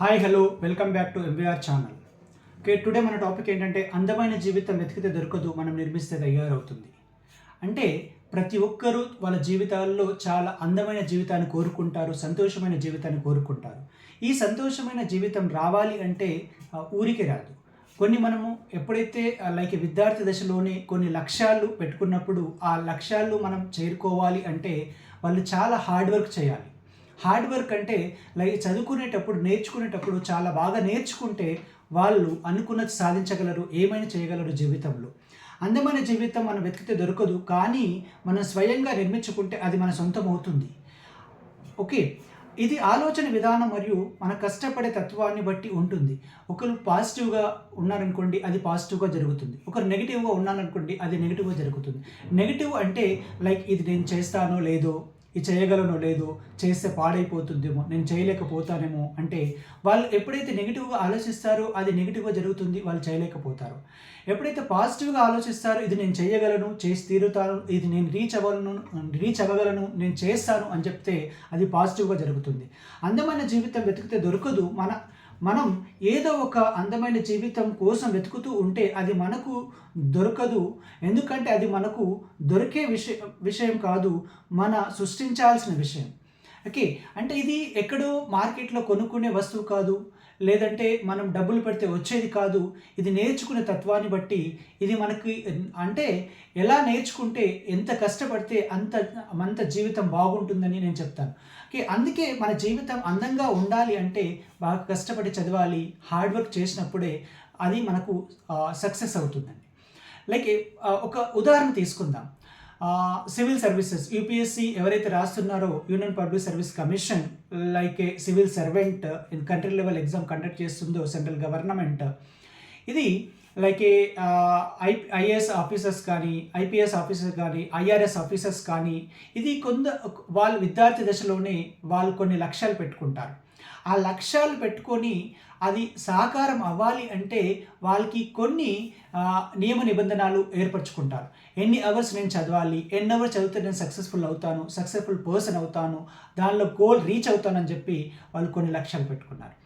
Hi hello welcome back to MBR channel okay today మన topic ఏంటంటే అందమైన జీవితం వెతికితే దొరకదు మనం నిర్మిస్తే తయారవుతుంది. అంటే ప్రతి ఒక్కరూ వాళ్ళ జీవితాల్లో చాలా అందమైన జీవితాన్ని కోరుకుంటారు సంతోషమైన జీవితాన్ని కోరుకుంటారు. ఈ సంతోషమైన జీవితం రావాలి అంటే ఊరికి ఊరికే రాదు. కొన్ని మనము ఎప్పుడైతే లైక్ విద్యార్థి దశలోనే కొన్ని లక్ష్యాలు పెట్టుకున్నప్పుడు ఆ లక్ష్యాలు మనం చేరుకోవాలి అంటే వాళ్ళు చాలా హార్డ్ వర్క్ చేయాలి. హార్డ్ వర్క్ అంటే లైక్ చదువుకునేటప్పుడు నేర్చుకునేటప్పుడు చాలా బాగా నేర్చుకుంటే వాళ్ళు అనుకున్నది సాధించగలరు ఏమైనా చేయగలరు జీవితంలో. అందమైన జీవితం మనం వెతికితే దొరకదు కానీ మనం స్వయంగా నిర్మించుకుంటే అది మన సొంతం అవుతుంది. ఓకే ఇది ఆలోచన విధానం మరియు మన కష్టపడే తత్వాన్ని బట్టి ఉంటుంది. ఒకరు పాజిటివ్గా ఉన్నారనుకోండి అది పాజిటివ్గా జరుగుతుంది. ఒకరు నెగిటివ్గా ఉన్నారనుకోండి అది నెగిటివ్గా జరుగుతుంది. నెగిటివ్ అంటే లైక్ ఇది నేను చేస్తానో లేదో ఇది చేయగలను లేదు చేస్తే పాడైపోతుందేమో నేను చేయలేకపోతానేమో అంటే వాళ్ళు ఎప్పుడైతే నెగిటివ్గా ఆలోచిస్తారో అది నెగిటివ్గా జరుగుతుంది వాళ్ళు చేయలేకపోతారు. ఎప్పుడైతే పాజిటివ్గా ఆలోచిస్తారో ఇది నేను చేయగలను చేసి తీరుతాను ఇది నేను రీచ్ అవ్వలను రీచ్ అవ్వగలను నేను చేస్తాను అని చెప్తే అది పాజిటివ్గా జరుగుతుంది. అందమైన జీవితం వెతికితే దొరకదు. మన మనం ఏదో ఒక అందమైన జీవితం కోసం వెతుకుతూ ఉంటే అది మనకు దొరకదు. ఎందుకంటే అది మనకు దొరికే విషయం విషయం కాదు మన సృష్టించాల్సిన విషయం. ఓకే? అంటే ఇది ఎక్కడో మార్కెట్లో కొనుక్కునే వస్తువు కాదు. లేదంటే మనం డబ్బులు పెడితే వచ్చేది కాదు. ఇది నేర్చుకునే తత్వాన్ని బట్టి ఇది మనకి అంటే ఎలా నేర్చుకుంటే ఎంత కష్టపడితే అంత అంత జీవితం బాగుంటుందని నేను చెప్తాను. అందుకే మన జీవితం అందంగా ఉండాలి అంటే బాగా కష్టపడి చదవాలి హార్డ్ వర్క్ చేసినప్పుడే అది మనకు సక్సెస్ అవుతుందండి. లైక్ ఒక ఉదాహరణ తీసుకుందాం. సివిల్ సర్వీసెస్ యూపీఎస్సి ఎవరైతే రాస్తున్నారో union public service commission like a civil servant in country level exam conduct చేస్తుందో సెంట్రల్ గవర్నమెంట్. ఇది like a I IAS officers కానీ ఐపీఎస్ ఆఫీసర్స్ కానీ ఐఆర్ఎస్ ఆఫీసర్స్ కానీ ఇది కొంత వాళ్ళ విద్యార్థి దశలోనే వాళ్ళు కొన్ని లక్ష్యాలు పెట్టుకుంటారు. ఆ లక్ష్యాలు పెట్టుకొని అది సాకారం అవ్వాలి అంటే వాళ్ళకి కొన్ని నియమ నిబంధనలు ఏర్పరచుకుంటారు. ఎన్ని అవర్స్ నేను చదవాలి ఎన్ని అవర్స్ చదివితే నేను సక్సెస్ఫుల్ అవుతాను సక్సెస్ఫుల్ పర్సన్ అవుతాను దానిలో గోల్ రీచ్ అవుతానని చెప్పి వాళ్ళు కొన్ని లక్ష్యాలు పెట్టుకున్నారు.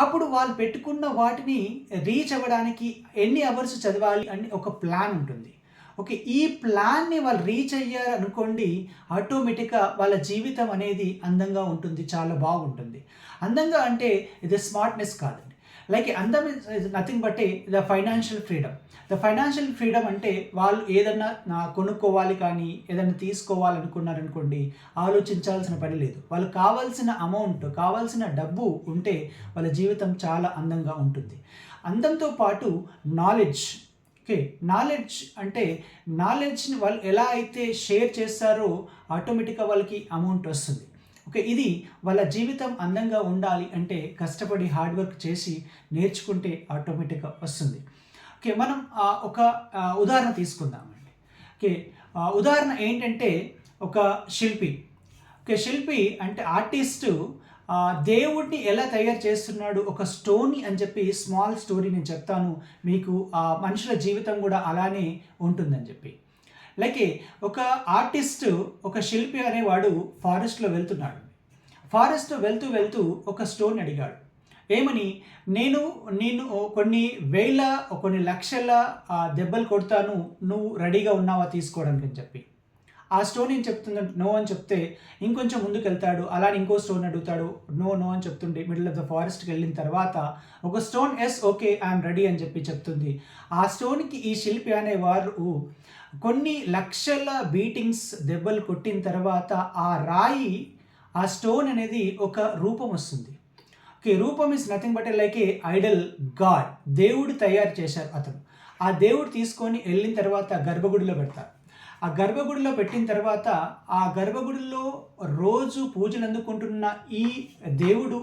అప్పుడు వాళ్ళు పెట్టుకున్న వాటిని రీచ్ అవ్వడానికి ఎన్ని అవర్స్ చదవాలి అని ఒక ప్లాన్ ఉంటుంది. ఓకే ఈ ప్లాన్ని వాళ్ళు రీచ్ అయ్యారు అనుకోండి ఆటోమేటిక్గా వాళ్ళ జీవితం అనేది అందంగా ఉంటుంది చాలా బాగుంటుంది. అందంగా అంటే ఇది స్మార్ట్నెస్ కాదండి. లైక్ అందం is nothing but the financial freedom the financial freedom అంటే వాళ్ళు ఏదన్నా నా కొనుక్కోవాలి కానీ ఏదైనా తీసుకోవాలనుకున్నారనుకోండి ఆలోచించాల్సిన పని లేదు. వాళ్ళు కావాల్సిన అమౌంట్ కావాల్సిన డబ్బు ఉంటే వాళ్ళ జీవితం చాలా అందంగా ఉంటుంది. అందంతో పాటు నాలెడ్జ్ ఓకే నాలెడ్జ్ అంటే నాలెడ్జ్ని వాళ్ళు ఎలా అయితే షేర్ చేస్తారో ఆటోమేటిక్గా వాళ్ళకి అమౌంట్ వస్తుంది. ఓకే ఇది వాళ్ళ జీవితం అందంగా ఉండాలి అంటే కష్టపడి హార్డ్ వర్క్ చేసి నేర్చుకుంటే ఆటోమేటిక్గా వస్తుంది. ఓకే మనం ఒక ఉదాహరణ తీసుకుందామండి ఓకే ఉదాహరణ ఏంటంటే ఒక శిల్పి. ఓకే శిల్పి అంటే ఆర్టిస్టు దేవుడిని ఎలా తయారు చేస్తున్నాడు? ఒక స్టోరీ అని చెప్పి స్మాల్ స్టోరీ నేను చెప్తాను. మీకు ఆ మనుషుల జీవితం కూడా అలానే ఉంటుందని చెప్పి. లైక్ ఒక ఆర్టిస్ట్ ఒక శిల్పి అనేవాడు ఫారెస్ట్లో వెళ్తున్నాడు. ఫారెస్ట్లో వెళ్తూ వెళ్తూ ఒక స్టోన్ అడిగాడు. ఏమని? నేను నేను కొన్ని వేల కొన్ని లక్షల దెబ్బలు కొడతాను. నువ్వు రెడీగా ఉన్నావా తీసుకోవడానికి? అని చెప్పి. ఆ స్టోన్ ఏం చెప్తుంది నో అని చెప్తే ఇంకొంచెం ముందుకు వెళ్తాడు అలానే ఇంకో స్టోన్ అడుగుతాడు నో నో అని చెప్తుండే మిడిల్ ఆఫ్ ద ఫారెస్ట్కి వెళ్ళిన తర్వాత ఒక stone yes okay I'm ready అని చెప్పి చెప్తుంది. ఆ స్టోన్కి ఈ శిల్పి అనే వారు కొన్ని లక్షల బీటింగ్స్ దెబ్బలు కొట్టిన తర్వాత ఆ రాయి ఆ స్టోన్ అనేది ఒక రూపం వస్తుంది. ఓకే రూపం is nothing but like a idol god దేవుడు తయారు చేశారు అతను. ఆ దేవుడు తీసుకొని వెళ్ళిన తర్వాత గర్భగుడిలో పెడతారు. ఆ గర్భగుడిలో పెట్టిన తర్వాత ఆ గర్భగుడిలో రోజు పూజలు అందుకుంటున్న ఈ దేవుడు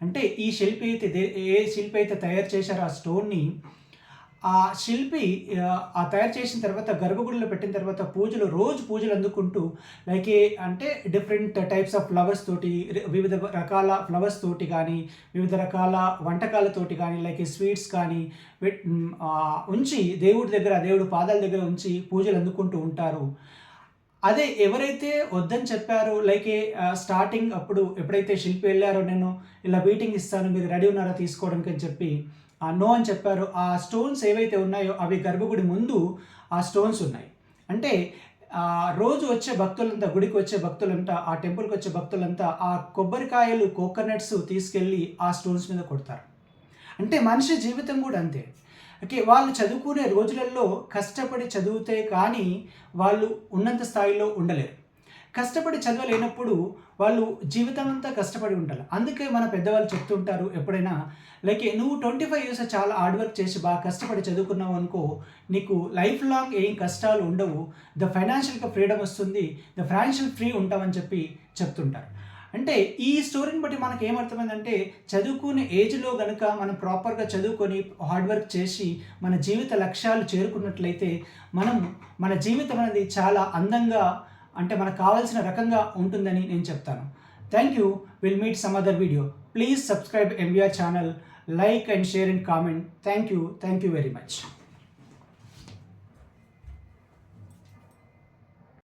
అంటే ఈ శిల్పి అయితే దే- ఏ శిల్పి అయితే తయారు చేశారో ఆ స్టోన్ని ఆ శిల్పి ఆ, తయారు చేసిన తర్వాత గర్భగుడిలో పెట్టిన తర్వాత పూజలు రోజు పూజలు అందుకుంటూ లైక్ అంటే డిఫరెంట్ టైప్స్ ఆఫ్ ఫ్లవర్స్ తోటి వివిధ రకాల ఫ్లవర్స్ తోటి కానీ వివిధ రకాల వంటకాలతోటి కానీ లైక్ స్వీట్స్ కానీ ఉంచి దేవుడి దగ్గర దేవుడి పాదాల దగ్గర ఉంచి పూజలు అందుకుంటూ ఉంటారు. అదే ఎవరైతే వద్దని చెప్పారో లైక్ స్టార్టింగ్ అప్పుడు ఎప్పుడైతే శిల్పి వెళ్ళారో నేను ఇలా బీటింగ్ ఇస్తాను మీరు రెడీ ఉన్నారా తీసుకోవడానికి అని చెప్పి ఆ నో అని చెప్పారు. ఆ స్టోన్స్ ఏవైతే ఉన్నాయో అవి గర్భగుడి ముందు ఆ స్టోన్స్ ఉన్నాయి. అంటే ఆ, రోజు వచ్చే భక్తులంతా గుడికి వచ్చే భక్తులంతా ఆ టెంపుల్కి వచ్చే భక్తులంతా ఆ కొబ్బరికాయలు కోకోనట్స్ తీసుకెళ్ళి ఆ స్టోన్స్ మీద కొడతారు. అంటే మనిషి జీవితం కూడా అంతే. ఓకే వాళ్ళు చదువుకునే రోజులలో కష్టపడి చదివితే కానీ వాళ్ళు ఉన్నంత స్థాయిలో ఉండలేరు. కష్టపడి చదవలేనప్పుడు వాళ్ళు జీవితం అంతా కష్టపడి ఉంటారు. అందుకే మన పెద్దవాళ్ళు చెప్తుంటారు ఎప్పుడైనా లైక్ నువ్వు ట్వంటీ ఫైవ్ ఇయర్స్ చాలా హార్డ్ వర్క్ చేసి బాగా కష్టపడి చదువుకున్నావు అనుకో నీకు లైఫ్ లాంగ్ ఏం కష్టాలు ఉండవు. ద ఫైనాన్షియల్గా ఫ్రీడమ్ వస్తుంది. ద ఫైనాన్షియల్ ఫ్రీ ఉంటామని చెప్పి చెప్తుంటారు. అంటే ఈ స్టోరీని బట్టి మనకి ఏమర్థమైందంటే చదువుకునే ఏజ్లో గనుక మనం ప్రాపర్గా చదువుకొని హార్డ్ వర్క్ చేసి మన జీవిత లక్ష్యాలు చేరుకున్నట్లయితే మనం మన జీవితం అనేది చాలా అందంగా అంటే మనకు కావాల్సిన రకంగా ఉంటుందని నేను చెప్తాను. Thank you will meet some other video please subscribe MBR channel like and share and comment thank you thank you very much